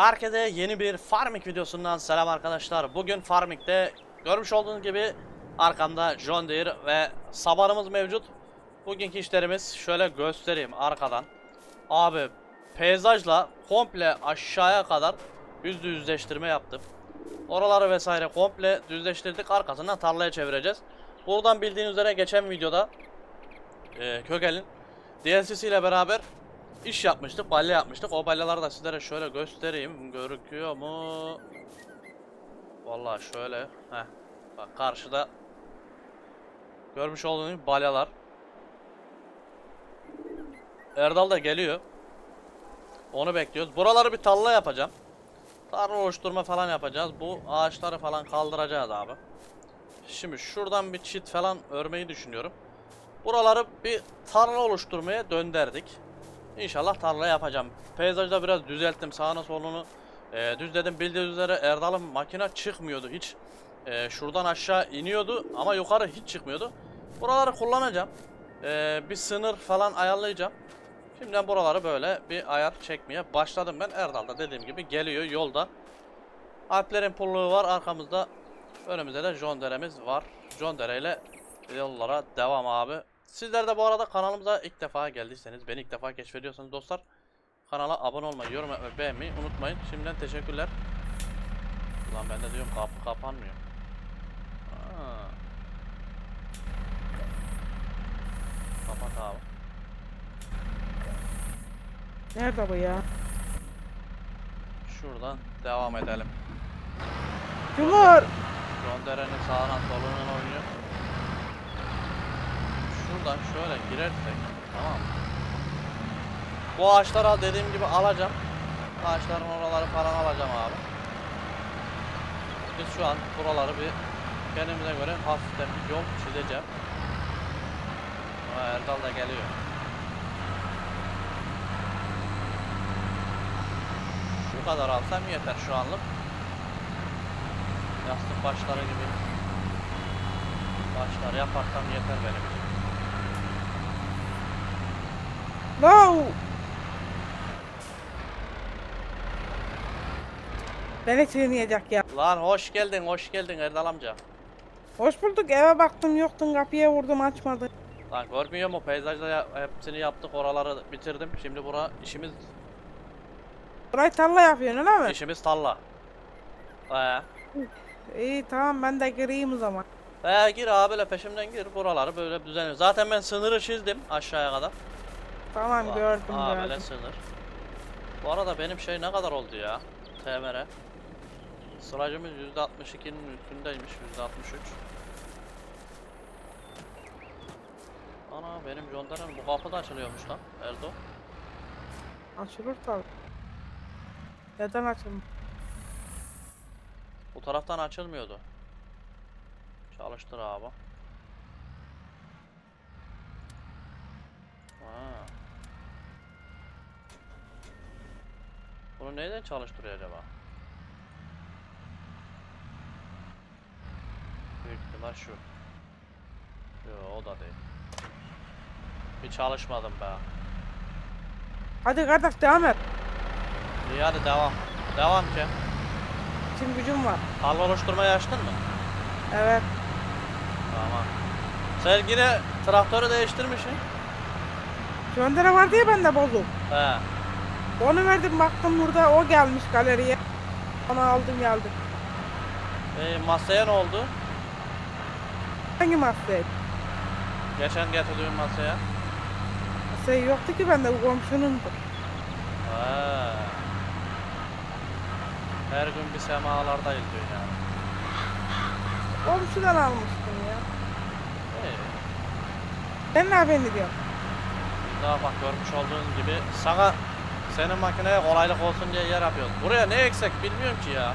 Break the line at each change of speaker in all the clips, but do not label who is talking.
Herkese yeni bir Farming videosundan selam arkadaşlar. Bugün Farming'de görmüş olduğunuz gibi arkamda John Deere ve sabanımız mevcut. Bugünkü işlerimiz şöyle göstereyim arkadan. Abi peyzajla komple aşağıya kadar yüzde yüzleştirme yaptım. Oraları vesaire komple düzleştirdik. Arkasından tarlaya çevireceğiz. Buradan bildiğiniz üzere geçen videoda e, Kögel'in DLC'si ile beraber iş yapmıştık, balya yapmıştık. O balyaları da sizlere şöyle göstereyim. Görüküyor mu? Vallahi şöyle. Heh. Bak karşıda görmüş olduğunuz balyalar. Erdal da geliyor. Onu bekliyoruz. Buraları bir talla yapacağım. Tarla oluşturma falan yapacağız. Bu ağaçları falan kaldıracağız abi. Şimdi şuradan bir çit falan örmeyi düşünüyorum. Buraları bir tarla oluşturmaya dönderdik. İnşallah tarla yapacağım. Peyzajda biraz düzelttim sağını solunu. E, düzledim bildiğiniz üzere Erdal'ın makine çıkmıyordu hiç. E, şuradan aşağı iniyordu ama yukarı hiç çıkmıyordu. Buraları kullanacağım. E, bir sınır falan ayarlayacağım. Şimdiden buraları böyle bir ayar çekmeye başladım ben. Erdal da dediğim gibi geliyor yolda. Alplerin pulluğu var arkamızda. Önümüzde de John Dere'miz var. John Dere ile yollara devam abi. Sizler de bu arada kanalımıza ilk defa geldiyseniz, beni ilk defa keşfediyorsanız dostlar kanala abone olmayı, yorum yapmayı, beğenmeyi unutmayın. Şimdiden teşekkürler. Ulan ben de diyorum kapı kapanmıyor. Aa. Kapat abi.
Nerede bu ya?
Şuradan devam edelim.
Cumhur!
John Dere'nin sağına soluna oynuyor. Şuradan şöyle girersek tamam? Bu ağaçları dediğim gibi alacağım. Ağaçların oraları falan alacağım abi. Biz şu an buraları bir kendimize göre hafiften bir yol çizeceğim. Erdal da geliyor. Şu kadar alsam yeter şu anlık. Yastık başları gibi başlar yaparsam yeter benim için.
No! Beni çiğneyecek ya.
Lan hoş geldin, hoş geldin Erdal amca.
Hoş bulduk eve baktım yoktun kapıya vurdum açmadı.
Lan görmüyor mu peyzajda ya- hepsini yaptık oraları bitirdim. Şimdi bura işimiz
Burayı tarla yapıyorsun öyle mi?
işimiz tarla. Ee,
İyi tamam ben de gireyim o zaman.
ee, gir abi böyle peşimden gir buraları böyle düzenliyor. Zaten ben sınırı çizdim aşağıya kadar.
Tamam
Aa,
gördüm
Aa, böyle
gördüm.
sınır. Bu arada benim şey ne kadar oldu ya? TMR. Sıracımız %62'nin üstündeymiş %63. Ana benim Jondar'ın bu kapı da açılıyormuş lan Erdo.
Açılır tabi. Neden açılmıyor?
Bu taraftan açılmıyordu. Çalıştır abi. Ha. Bunu neyden çalıştırıyor acaba? Büyük ihtimal şu. Yo o da değil. Bir çalışmadım be.
Hadi kardeş devam et.
İyi hadi devam. Devam ki.
İçim gücüm var.
Tarla oluşturmayı açtın mı?
Evet.
Tamam. Sen yine traktörü değiştirmişsin.
Göndere var diye ben de bozdum.
He.
Onu verdim baktım burada o gelmiş galeriye. Onu aldım geldim.
E, masaya ne oldu?
Hangi masayı?
Geçen getirdiğim masaya.
Masayı yoktu ki bende bu komşunundu.
Ha. Her gün bir semalardayız diyor yani.
Komşudan almıştım ya.
İyi.
Ben ne haberini diyorum.
Daha bak görmüş olduğun gibi sana senin makineye kolaylık olsun diye yer yapıyoruz. Buraya ne eksek bilmiyorum ki ya.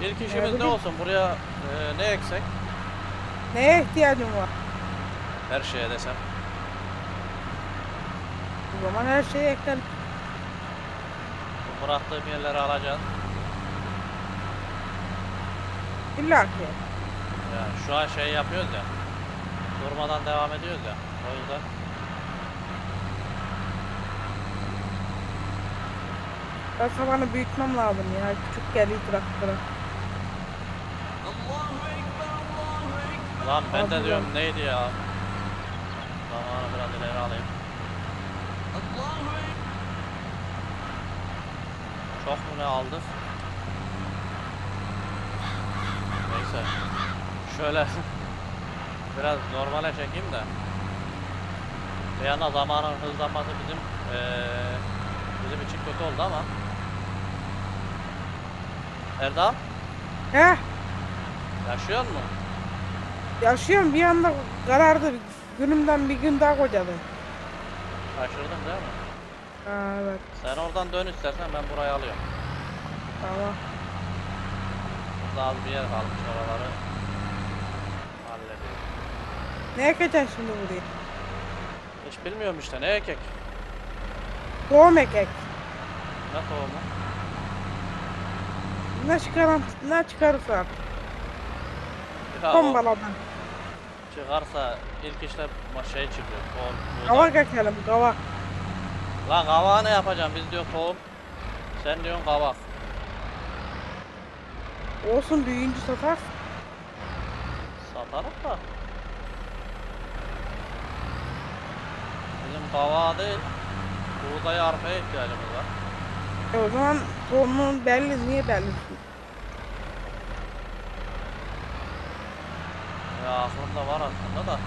İlk işimiz ne
bileyim.
olsun buraya e, ne eksek?
Neye ihtiyacım var?
Her şeye desem.
O zaman her şeyi.
Bu bıraktığım yerleri alacağız.
İlla ki.
Yani şu an şey yapıyoruz ya. Durmadan devam ediyoruz ya. O yüzden
Ben tavanı büyütmem lazım ya. Küçük geliyor traktöre.
Lan ben de diyorum neydi ya? Zamanı biraz ileri alayım. Çok mu ne aldık? Neyse. Şöyle biraz normale çekeyim de. Bir yana zamanın hızlanması bizim eee bizim için kötü oldu ama. Erdal
Heh.
yaşıyor mu?
Yaşıyorum bir anda karardı. Günümden bir gün daha kocadım.
Şaşırdın değil mi?
Ha, evet.
Sen oradan dön istersen ben burayı alıyorum.
Tamam.
Burada az bir yer kalmış oraları hallediyorum.
Ne ekeceksin şimdi buraya?
Hiç bilmiyorum işte ne ekek?
Tohum ekek.
Ne tohumu?
Ne çıkaran, ne çıkarırsa.
Ya o
Tombaladan.
çıkarsa ilk işte şey çıkıyor. Tohum.
Kavak ekelim kavak.
Lan kavağı ne yapacağım? Biz diyor tohum. Sen diyorsun kavak.
Olsun büyüyünce satar.
Satarım da. Bizim kavağı değil. Buğday arpaya ihtiyacımız var.
E o zaman tohumun belli. Niye belli?
Ya aklımda var aslında da.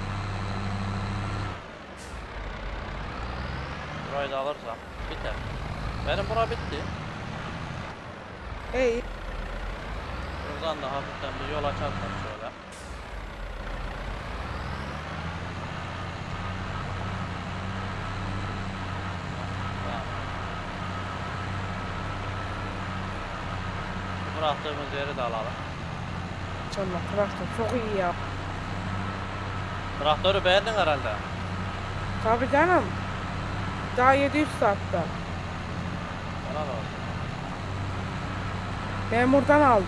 Burayı da alırsam biter. Benim bura bitti.
Ey.
Buradan da hafiften bir yol açarsak şöyle. Tamam. Bıraktığımız yeri de alalım.
İnşallah traktör çok iyi ya.
Traktörü beğendin herhalde.
Tabii canım. Daha 700 saatte.
Helal olsun.
Memurdan aldım.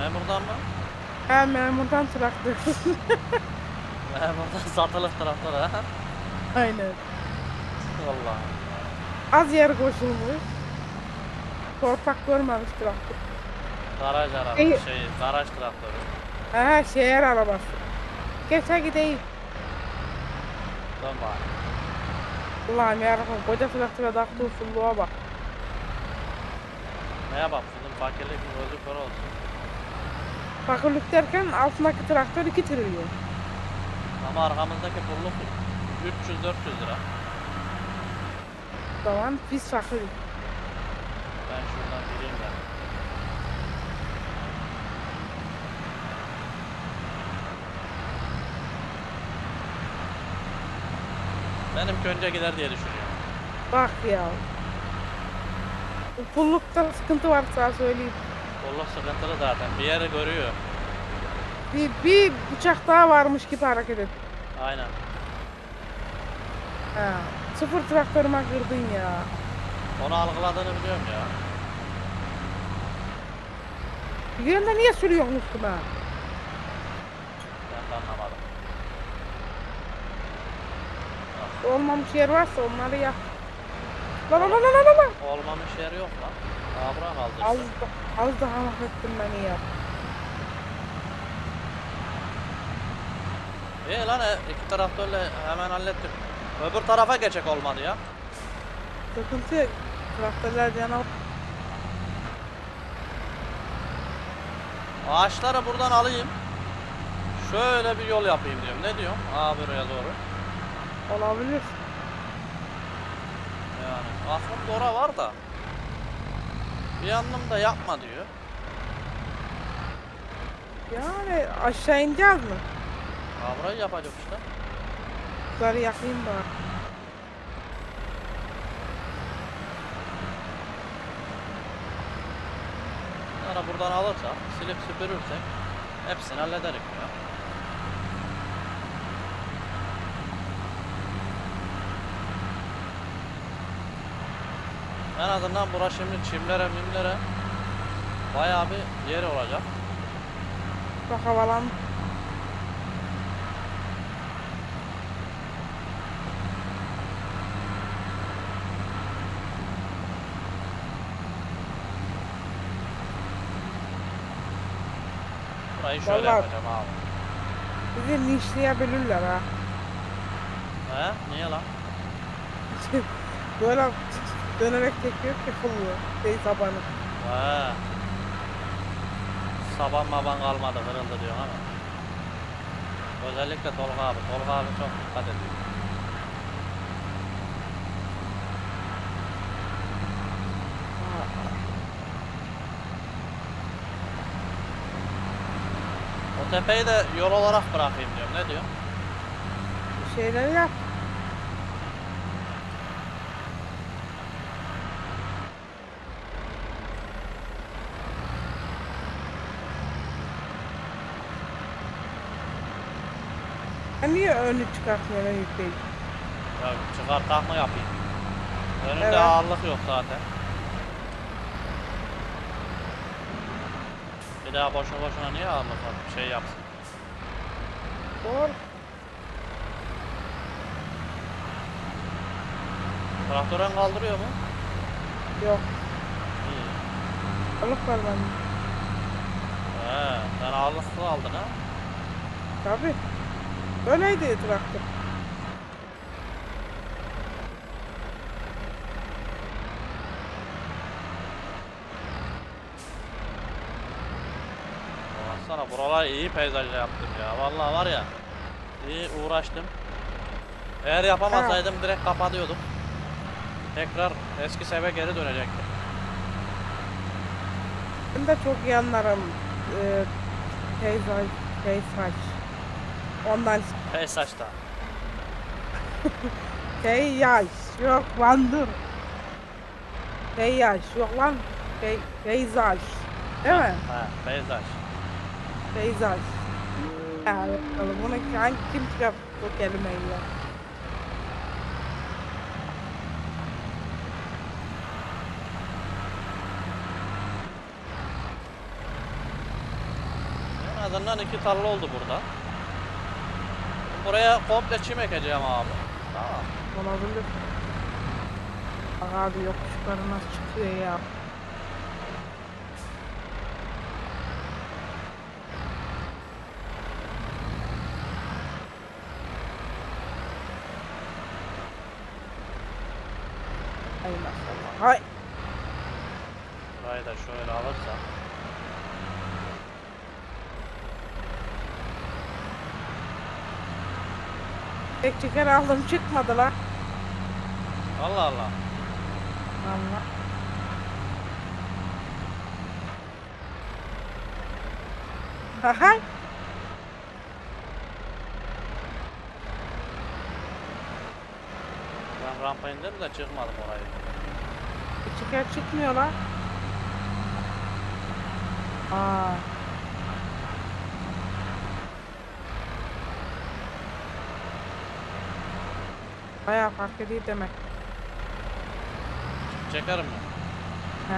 Memurdan mı?
He memurdan traktör.
Memurdan satılık traktör ha.
Aynen.
Vallahi.
Az yer koşulmuş. Torpak görmemiş traktör.
Garaj arabası,
İyi.
şey, garaj traktörü.
He şehir arabası. Geçe gideyim.
Dön bari.
Allah'ım yarabbim koca traktöre taktığı sulluğa bak.
Neye bak, bizim fakirlik gözü kör olsun.
Fakirlik derken altındaki traktör 2 trilyon.
Ama arkamızdaki pulluk 300-400 lira.
O zaman biz fakiriz.
Ben şuradan gireyim de. Benim önce gider diye düşünüyorum.
Bak ya. Pullukta sıkıntı var sana söyleyeyim.
Pulluk sıkıntılı zaten. Bir yeri görüyor.
Bir, bir uçak daha varmış gibi hareket et.
Aynen.
Ha. Sıfır traktörüme kırdın ya.
Onu algıladığını biliyorum ya.
Biliyorsun da niye sürüyorsun üstüme?
Ben de anlamadım.
Olmamış yer varsa onları yap. Lan lan lan lan lan.
Olmamış yeri yok lan. Daha bırak aldı
Az, az daha mahvettin beni ya.
İyi lan e, iki traktörle hemen hallettik. Öbür tarafa geçek olmadı ya.
Sıkıntı. Traktörler canavar.
Ağaçları buradan alayım. Şöyle bir yol yapayım diyorum. Ne diyorsun? Aa buraya doğru.
Olabilir.
Yani aklımda ora var da. Bir yandım da yapma diyor.
Yani aşağı ineceğiz mi?
Aa burayı yapacak işte.
Bunları yakayım bari.
Sonra buradan alırsak, silip süpürürsek hepsini hallederik ya. En azından bura şimdi çimlere mimlere bayağı bir yer olacak.
Bak havalan.
Burayı şöyle
Vallahi...
yapacağım abi.
Bizi linçleyebilirler ha.
He? Niye lan?
Böyle dönerek çekiyor ki fullu. Şey tabanı.
He. Saban maban kalmadı kırıldı diyorsun ama. Özellikle Tolga abi. Tolga abi çok dikkat ediyor. O tepeyi de yol olarak bırakayım diyorum. Ne diyorsun?
Bir şeyler yap. Niye önü çıkartmıyorsun Eyüp Bey?
Ya çıkartak mı yapayım? Önünde
Evet.
ağırlık yok zaten. Bir daha boşuna boşuna niye ağırlık var? Bir şey yapsın.
Doğru.
Traktörün kaldırıyor mu?
Yok.
İyi.
Balık var bende.
He, sen ağırlıklı aldın ha?
Tabii. Böyleydi traktör.
Baksana buralar iyi peyzaj yaptım ya. Vallahi var ya. iyi uğraştım. Eğer yapamasaydım direkt kapatıyordum. Tekrar eski seve geri dönecektim.
Ben de çok iyi anlarım. Ee, peyzaj, peyzaj. Ondan
Peyzajda.
peyzaj. Yok lan dur. Peyzaj. Yok lan. Pey, peyzaj. Değil mi?
He, peyzaj.
Peyzaj. Ya bakalım bunu hangi kim çıkar bu kelimeyi ya?
En azından iki tarla oldu burada. Buraya komple çim ekeceğim abi. Tamam.
Olabilir. Bak abi yokuş yukarı nasıl çıkıyor ya. Maşallah. Hay.
Burayı da şöyle alırsam.
Tek çeker aldım çıkmadı lan.
Allah Allah.
Allah. Hay.
Ben rampa indim de çıkmadım orayı.
Çıkar çıkmıyor lan. Aa. Bayağı fark ediyor demek.
Çekerim mi?
He.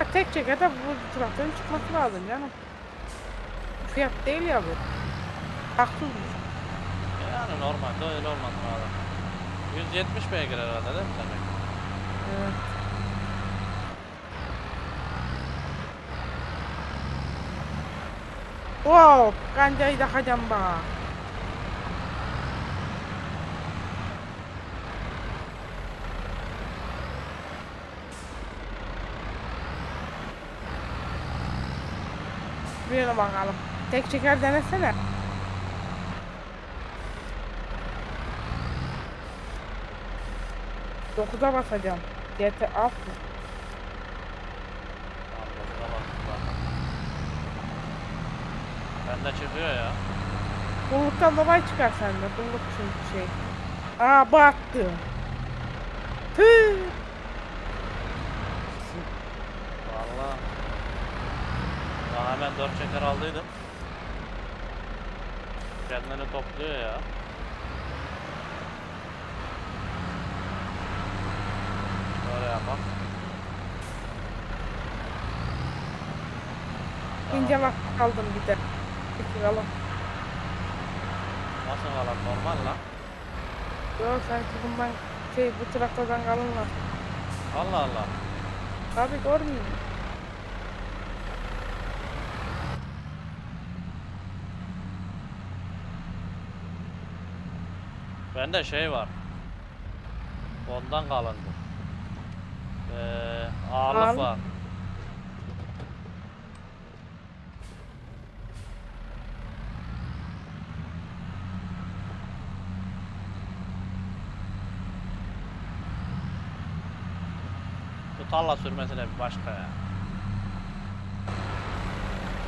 Ya Tek çeker de bu traktörün çıkması lazım canım. Fiyat değil ya bu. Haksız.
Yani normalde öyle olmaz lazım. 170 beygir herhalde değil mi demek?
Wow, kanjay da kajamba. Bir bakalım. Tek çeker denesene. Dokuza basacağım.
GTA 6. Bende çıkıyor ya.
Bulluktan dolayı çıkar sende. Bulluk çünkü şey. Aa battı. Tüh.
Valla. Daha hemen 4 çeker aldıydım. Kendini topluyor ya. Böyle yapalım.
İnce vakit kaldım bir de. Çıktı yalan.
Nasıl kalan normal lan?
Yok sanki bundan şey bu traktörden kalın var.
Allah Allah.
Abi görmüyor musun?
Bende şey var. Ondan kalındı. Ee, ağırlık
Ağırlık.
var. Bu tarla sürmesi de bir başka ya.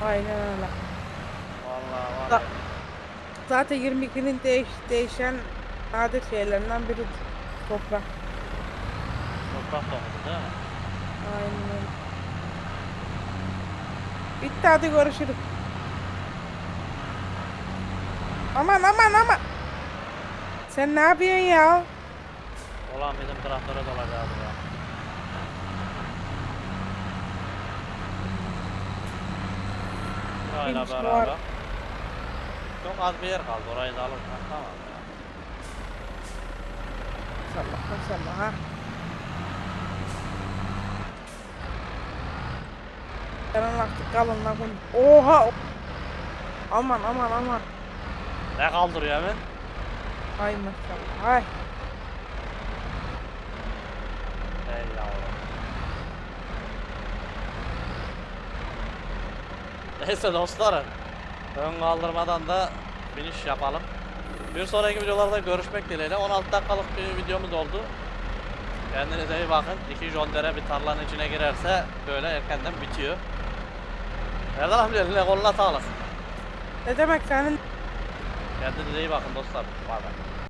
Aynen öyle.
Vallahi var ya.
Zaten 22'nin değiş, değişen adet şeylerinden biri toprak.
Toprak dokudu değil mi?
Aynen öyle. Bitti hadi görüşürüz. Aman aman aman. Sen ne yapıyorsun ya?
Ulan bizim traktöre dolacağız ya.
Bilmiş var.
beraber. Çok az bir yer kaldı. Orayı da alırsak tamam ya.
Maşallah maşallah ha. Artık kalın bunu. Oha! Aman aman aman.
Ne kaldırıyor hemen?
Ay maşallah. Ay.
Ey yavrum. Neyse dostlarım. Ön kaldırmadan da finish yapalım. Bir sonraki videolarda görüşmek dileğiyle. 16 dakikalık bir videomuz oldu. Kendinize iyi bakın. İki jondere bir tarlanın içine girerse böyle erkenden bitiyor. Erdal amca eline koluna sağlık.
Ne demek senin
Kendinize iyi bakın dostlar. Bay bay.